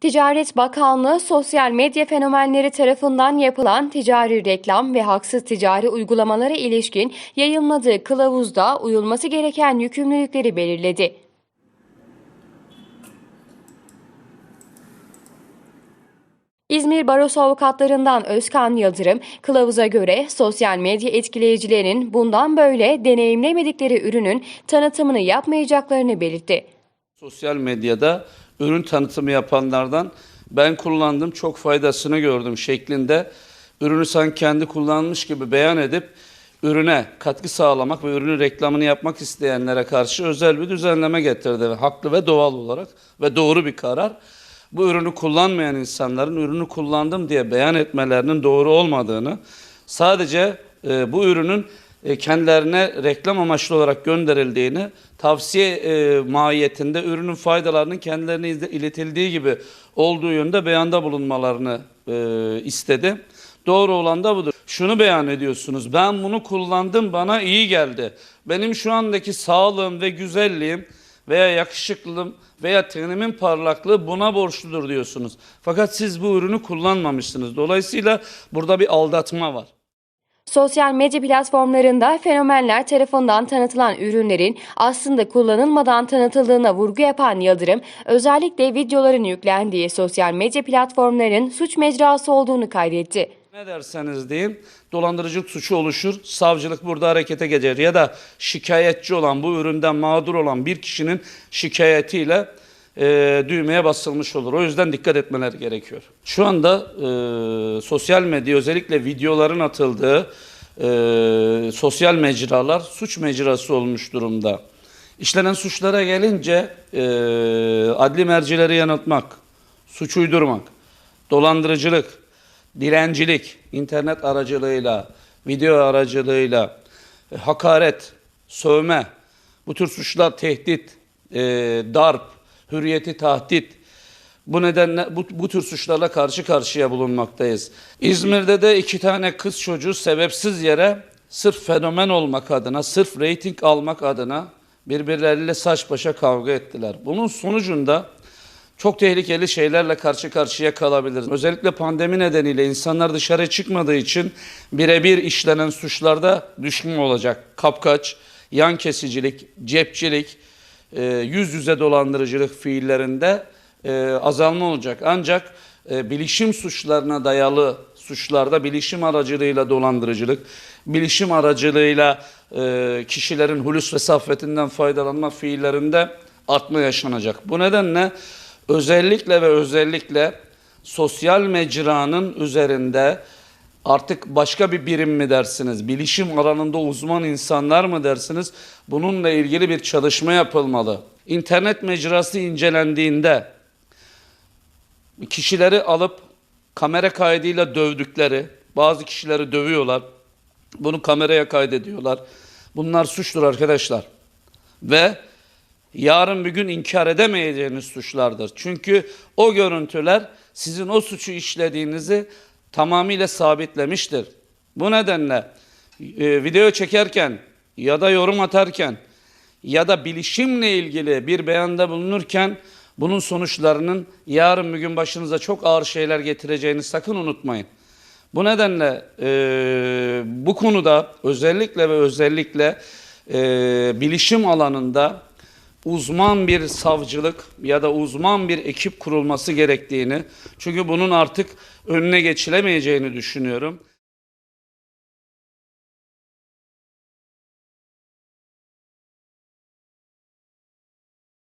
Ticaret Bakanlığı sosyal medya fenomenleri tarafından yapılan ticari reklam ve haksız ticari uygulamalara ilişkin yayınladığı kılavuzda uyulması gereken yükümlülükleri belirledi. İzmir Barosu avukatlarından Özkan Yıldırım, kılavuza göre sosyal medya etkileyicilerinin bundan böyle deneyimlemedikleri ürünün tanıtımını yapmayacaklarını belirtti. Sosyal medyada ürün tanıtımı yapanlardan ben kullandım çok faydasını gördüm şeklinde ürünü sanki kendi kullanmış gibi beyan edip ürüne katkı sağlamak ve ürünün reklamını yapmak isteyenlere karşı özel bir düzenleme getirdi. Haklı ve doğal olarak ve doğru bir karar. Bu ürünü kullanmayan insanların ürünü kullandım diye beyan etmelerinin doğru olmadığını, sadece e, bu ürünün kendilerine reklam amaçlı olarak gönderildiğini, tavsiye e, mahiyetinde ürünün faydalarının kendilerine iletildiği gibi olduğu yönde beyanda bulunmalarını e, istedi. Doğru olan da budur. Şunu beyan ediyorsunuz. Ben bunu kullandım, bana iyi geldi. Benim şu andaki sağlığım ve güzelliğim veya yakışıklılığım veya tenimin parlaklığı buna borçludur diyorsunuz. Fakat siz bu ürünü kullanmamışsınız. Dolayısıyla burada bir aldatma var. Sosyal medya platformlarında fenomenler tarafından tanıtılan ürünlerin aslında kullanılmadan tanıtıldığına vurgu yapan Yıldırım, özellikle videoların yüklendiği sosyal medya platformlarının suç mecrası olduğunu kaydetti. Ne derseniz deyin dolandırıcılık suçu oluşur. Savcılık burada harekete geçer ya da şikayetçi olan bu üründen mağdur olan bir kişinin şikayetiyle e, düğmeye basılmış olur. O yüzden dikkat etmeler gerekiyor. Şu anda e, sosyal medya özellikle videoların atıldığı e, sosyal mecralar suç mecrası olmuş durumda. İşlenen suçlara gelince e, adli mercileri yanıltmak, suç uydurmak, dolandırıcılık, direncilik, internet aracılığıyla, video aracılığıyla, e, hakaret, sövme, bu tür suçlar tehdit, e, darp, hürriyeti tahdit, bu nedenle bu, bu tür suçlarla karşı karşıya bulunmaktayız. İzmir'de de iki tane kız çocuğu sebepsiz yere sırf fenomen olmak adına, sırf reyting almak adına birbirleriyle saç başa kavga ettiler. Bunun sonucunda çok tehlikeli şeylerle karşı karşıya kalabiliriz. Özellikle pandemi nedeniyle insanlar dışarı çıkmadığı için birebir işlenen suçlarda düşman olacak. Kapkaç, yan kesicilik, cepçilik, e, yüz yüze dolandırıcılık fiillerinde e, azalma olacak. Ancak e, bilişim suçlarına dayalı suçlarda bilişim aracılığıyla dolandırıcılık, bilişim aracılığıyla e, kişilerin hulus ve saffetinden faydalanma fiillerinde artma yaşanacak. Bu nedenle özellikle ve özellikle sosyal mecranın üzerinde artık başka bir birim mi dersiniz, bilişim alanında uzman insanlar mı dersiniz? Bununla ilgili bir çalışma yapılmalı. İnternet mecrası incelendiğinde kişileri alıp kamera kaydıyla dövdükleri, bazı kişileri dövüyorlar. Bunu kameraya kaydediyorlar. Bunlar suçtur arkadaşlar. Ve yarın bir gün inkar edemeyeceğiniz suçlardır. Çünkü o görüntüler sizin o suçu işlediğinizi tamamıyla sabitlemiştir. Bu nedenle e, video çekerken ya da yorum atarken ya da bilişimle ilgili bir beyanda bulunurken bunun sonuçlarının yarın bir gün başınıza çok ağır şeyler getireceğini sakın unutmayın. Bu nedenle e, bu konuda özellikle ve özellikle e, bilişim alanında uzman bir savcılık ya da uzman bir ekip kurulması gerektiğini çünkü bunun artık önüne geçilemeyeceğini düşünüyorum.